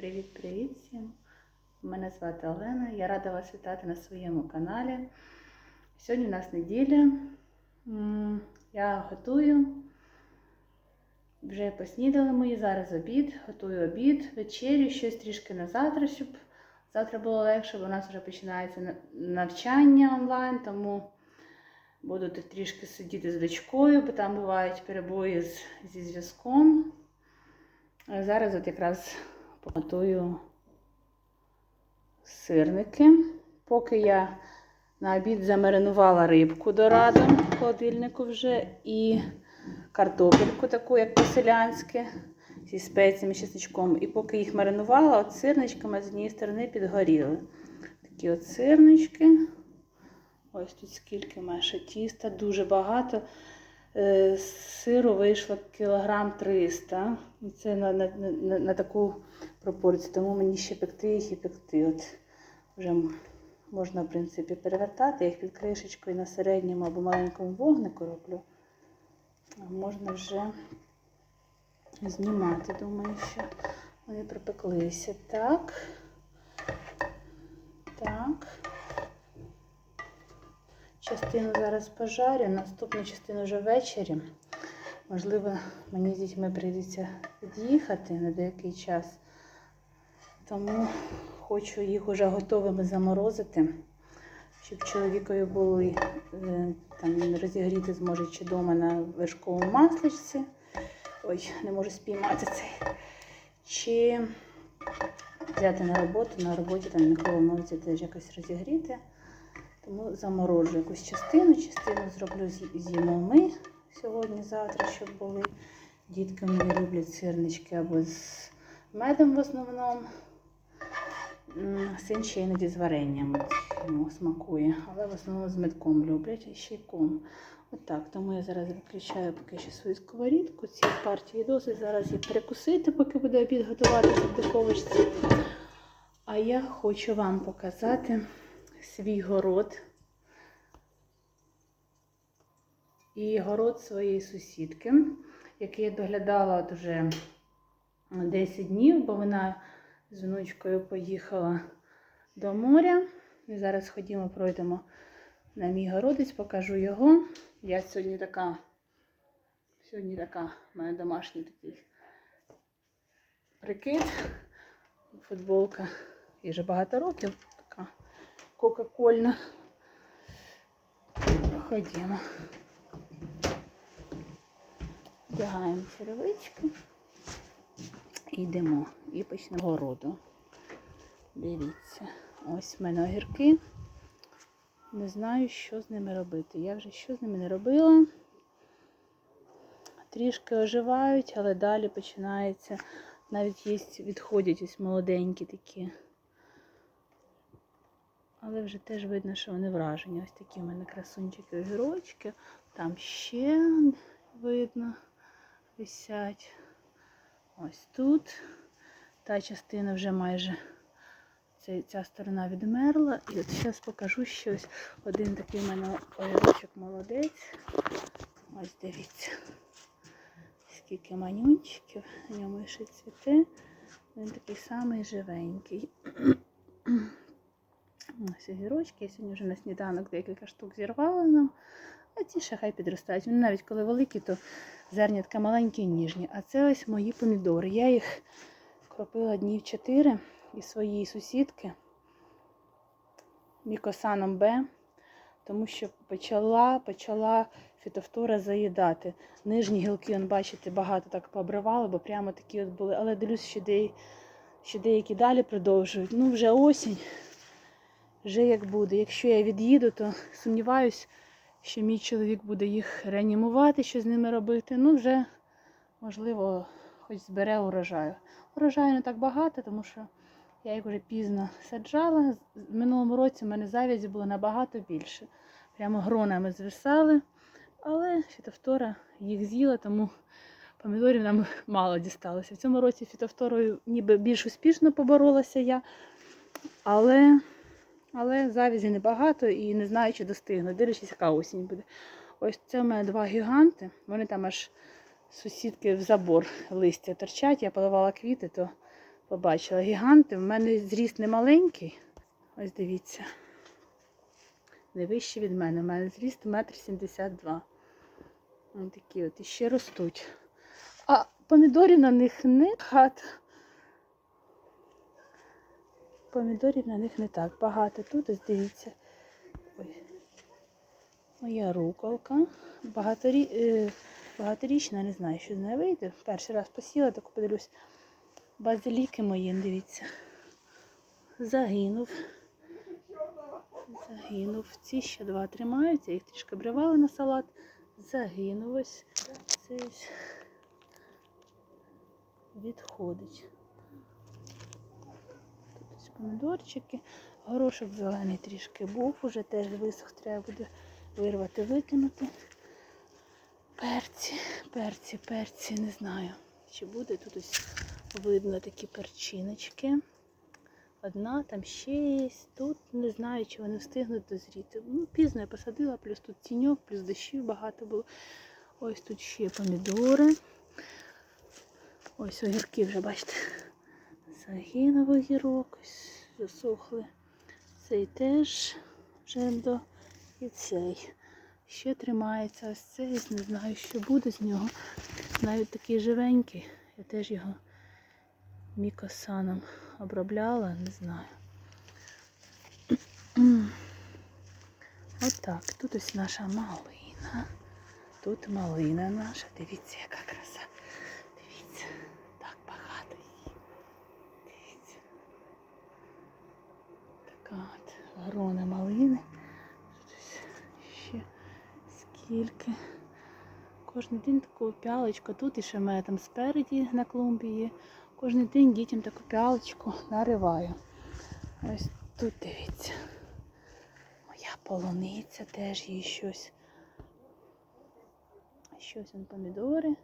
Привіт-привіт всім! Мене звати Олена. Я рада вас вітати на своєму каналі. Сьогодні у нас неділя. Я готую. Вже поснідали мої, зараз обід, готую обід, вечерю, щось трішки на завтра, щоб завтра було легше, бо у нас вже починається навчання онлайн, тому буду трішки сидіти з дочкою, бо там бувають перебої зі зв'язком. Зараз от якраз готую сирники. Поки я на обід замаринувала рибку дораду в холодильнику вже і картопельку таку, як по-селянськи, зі спеціями, чесничком. І поки їх маринувала, от сирничками з однієї сторони підгоріли. Такі от сирнички. Ось тут скільки має тіста, дуже багато. Е, Сиру вийшло кілограм 300. І Це на, на, на, на таку пропорцію, тому мені ще пекти їх і пекти. От вже можна, в принципі, перевертати. Їх під кришечкою на середньому або маленькому вогнику роблю. А можна вже знімати. Думаю, що вони припеклися. Так. Так. Частину зараз пожарю, наступну частину вже ввечері. Можливо, мені з дітьми прийдеться від'їхати на деякий час. Тому хочу їх уже готовими заморозити, щоб чоловікові були е, там розігріти зможе чи вдома на вершковому масличці. Ой, не можу спіймати цей. Чи взяти на роботу, на роботі там мікроволновці теж якось розігріти. Тому заморожу якусь частину, частину зроблю з'їмо ми сьогодні-завтра, щоб були. Дітки мені люблять сирнички або з медом в основному. Син ще іноді з варенням йому смакує, але в основному з медком люблять і ще й ком. Отак, тому я зараз виключаю поки що свою сковорідку. Ці партії досить. Зараз її перекусити, поки буде обід готуватися в духовочці. А я хочу вам показати свій город і город своєї сусідки, який я доглядала вже 10 днів, бо вона з внучкою поїхала до моря. І зараз ходімо, пройдемо на мій городець, покажу його. Я сьогодні така, сьогодні така, в мене домашній такий прикид, футболка. І вже багато років така кока-кольна. Ходімо. Вдягаємо черевички. І йдемо. І почнемо городу. Дивіться. Ось в мене огірки. Не знаю, що з ними робити. Я вже що з ними не робила. Трішки оживають, але далі починається. Навіть є, відходять ось молоденькі такі. Але вже теж видно, що вони вражені. Ось такі в мене красунчики огірочки. Там ще видно висять. Ось тут. Та частина вже майже ця, ця сторона відмерла. І от зараз покажу щось. Один такий в мене огірочок молодець. Ось дивіться. Скільки манюнчиків, на ньому ще цвіте. Він такий самий живенький. Ось огірочки. Я сьогодні вже на сніданок декілька штук зірвала нам. А ті ще хай підростають. Вони навіть коли великі, то зернятка маленькі і ніжні. А це ось мої помідори. Я їх кропила днів 4 із своєї сусідки мікосаном Б, тому що почала, почала фітофтора заїдати. Нижні гілки, он, бачите, багато так пообривали, бо прямо такі от були. Але дивлюсь, що деякі далі продовжують. Ну, вже осінь, вже як буде. Якщо я від'їду, то сумніваюсь, що мій чоловік буде їх реанімувати, що з ними робити. Ну, вже, можливо, хоч збере урожаю. Урожаю не так багато, тому що я їх вже пізно саджала. В минулому році в мене завязі було набагато більше. Прямо гронами звисали. Але фітофтора їх з'їла, тому помідорів нам мало дісталося. В цьому році фітофторою ніби більш успішно поборолася я, але, але завязі небагато і не знаю, чи достигну. Дивлячись, яка осінь буде. Ось це в мене два гіганти. Вони там аж сусідки в забор листя торчать. Я поливала квіти, то побачила гіганти. В мене зріст не маленький. Ось дивіться. Не вище від мене. У мене зріст 1,72 м. Ось такі от іще ростуть. А помідорів на них не багато. Помідорів на них не так багато. Тут ось дивіться. Ой. Моя руколка. Багаторі... е, Багаторічна, не знаю, що з нею вийде. Перший раз посіла, так подивлюсь. Базиліки мої, дивіться. Загинув. Загинув. Ці ще два тримаються, їх трішки обривали на салат. Загинув ось. Це ось відходить. Помідорчики. Горошок зелений трішки був, уже теж висох, треба буде вирвати, викинути. Перці, перці, перці, не знаю, чи буде тут ось видно такі перчиночки. Одна, там ще є. Тут не знаю, чи вони встигнуть дозріти. Ну, пізно я посадила, плюс тут тіньок, плюс дощів багато було. Ось тут ще помідори. Ось огірки вже, бачите, загинув огірок, ось засохли. Цей теж вже до і цей. Ще тримається ось цей, не знаю, що буде з нього. Навіть такий живенький. Я теж його мікосаном обробляла, не знаю. Отак, тут ось наша малина. Тут малина наша. Дивіться, яка краса. Дивіться, так багато її. Дивіться. Така от малини. Тут ще скільки. Кожен день таку пялочку. Тут і ще мене там спереді на клумбі є. Кожен день дітям таку пялочку нариваю. Ось тут дивіться. Моя полуниця теж їй щось. Щось он помідори.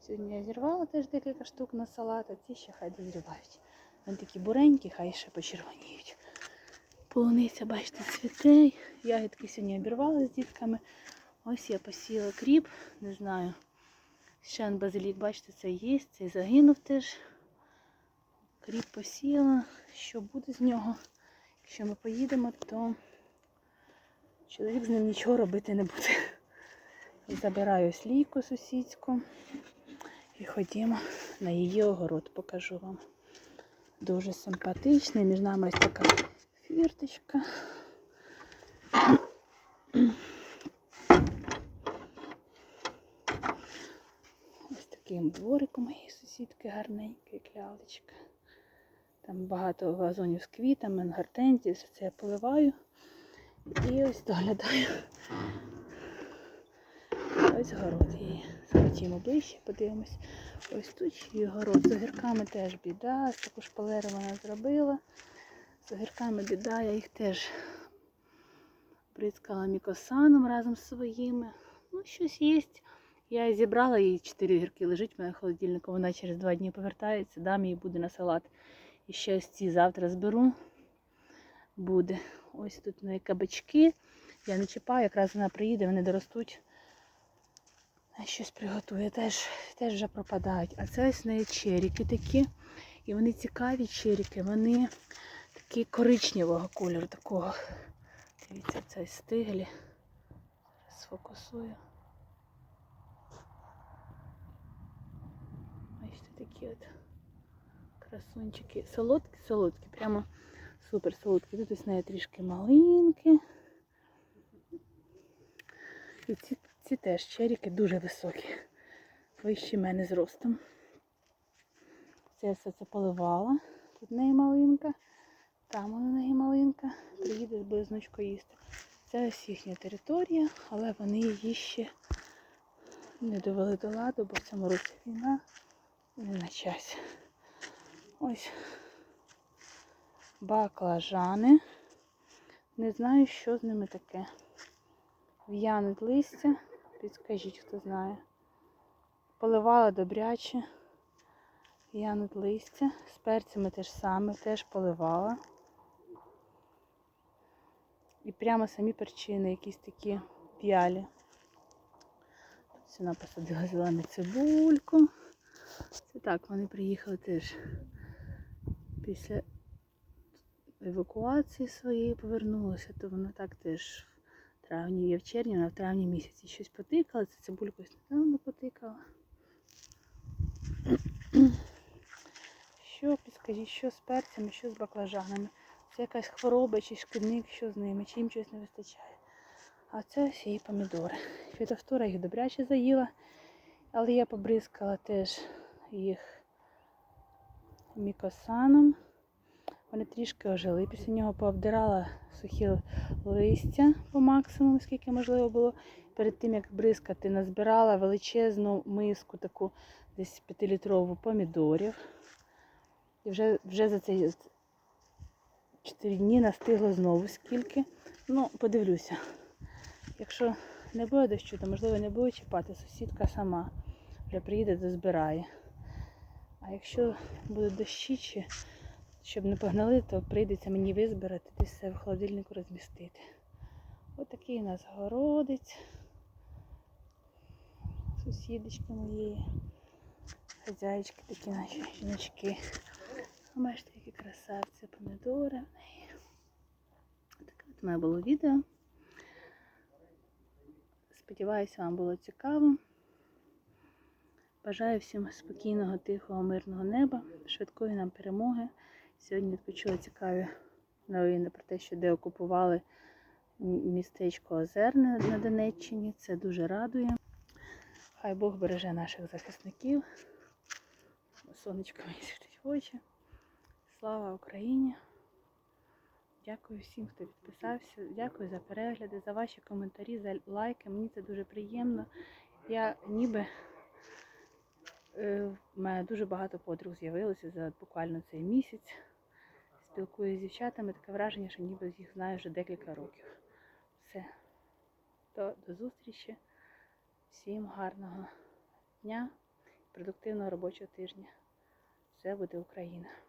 Сьогодні я зірвала теж декілька штук на салат, а ці ще хай дозрівають. Вони такі буренькі, хай ще почервоніють. Полуниця, бачите, цвіте. Ягідки сьогодні обірвала з дітками. Ось я посіяла кріп, не знаю. Ще базилік, бачите, це є, цей загинув теж. Кріп посіяла. Що буде з нього? Якщо ми поїдемо, то чоловік з ним нічого робити не буде. Забираю слійку сусідську і ходімо на її огород, покажу вам. Дуже симпатичний. Між нами ось така фірточка. Ось таким двориком моєї сусідки гарненький, клялечка. Там багато вазонів з квітами, гортензії, все це я поливаю. І ось доглядаю. Ось город її. Сходімо ближче, подивимось. Ось тут її город. З огірками теж біда. Таку шпалеру вона зробила. З огірками біда, я їх теж бризкала мікосаном разом з своїми. Ну, щось є. Я зібрала її, чотири огірки лежить в мене в холодильнику. Вона через два дні повертається, дам їй буде на салат. І ще ось ці завтра зберу. Буде. Ось тут мої кабачки. Я не чіпаю, якраз вона приїде, вони доростуть. Щось приготує, теж, теж вже пропадають. А це ось в неї черіки такі. І вони цікаві черіки, вони такі коричневого кольору такого. Дивіться, це стиглі. Сфокусую. Бачите, такі от красунчики. Солодкі, солодкі, прямо супер солодкі. Тут ось неї трішки малинки. І ці, ці теж черіки дуже високі. Вищі мене зростом. Це я все це поливала. Тут неї малинка. Там вона неї малинка. Приїде буде їсти. Це ось їхня територія, але вони її ще не довели до ладу, бо в цьому році війна не на часі. Ось баклажани. Не знаю, що з ними таке. В'януть листя. Підскажіть, хто знає. Поливала добряче. В'януть листя. З перцями теж саме, теж поливала. І прямо самі перчини, якісь такі п'ялі. Тут вона посадила зелену цибульку. Це так, вони приїхали теж після евакуації своєї повернулася, то вона так теж в травні, я в червні, вона в травні місяці щось потикала, це цибульку недавно потикала. Що, підскажіть, що з перцями, що з баклажанами? Це якась хвороба чи шкідник, що з ними, чи їм щось не вистачає. А це ось її помідори. Фітофтора їх добряче заїла, але я побризкала теж їх мікосаном. Вони трішки ожили. Після нього пообдирала сухі листя по максимуму, скільки можливо було. Перед тим, як бризкати, назбирала величезну миску, таку десь 5-літрову помідорів. І вже, вже за ці 4 дні настигло знову скільки. Ну, подивлюся. Якщо не буде дощу, то можливо не буде чіпати. Сусідка сама вже приїде, дозбирає. А якщо будуть дощі, чи щоб не погнали, то прийдеться мені визбирати, десь все в холодильнику розмістити. Ось такий у нас городець. Сусідочки моєї. Хазяїчки такі наші жіночки. Бачите, які красавці, помідори. Таке от моє було відео. Сподіваюся, вам було цікаво. Бажаю всім спокійного, тихого, мирного неба, швидкої нам перемоги. Сьогодні відпочула цікаві новини про те, що деокупували містечко Озерне на Донеччині. Це дуже радує. Хай Бог береже наших захисників. Сонечко мені світить в очі. Слава Україні! Дякую всім, хто підписався. Дякую за перегляди, за ваші коментарі, за лайки. Мені це дуже приємно. Я ніби е, в мене дуже багато подруг з'явилося за буквально цей місяць. Спілкуюся з дівчатами, таке враження, що ніби їх знаю вже декілька років. Все. То до зустрічі. Всім гарного дня, продуктивного робочого тижня. Все буде Україна!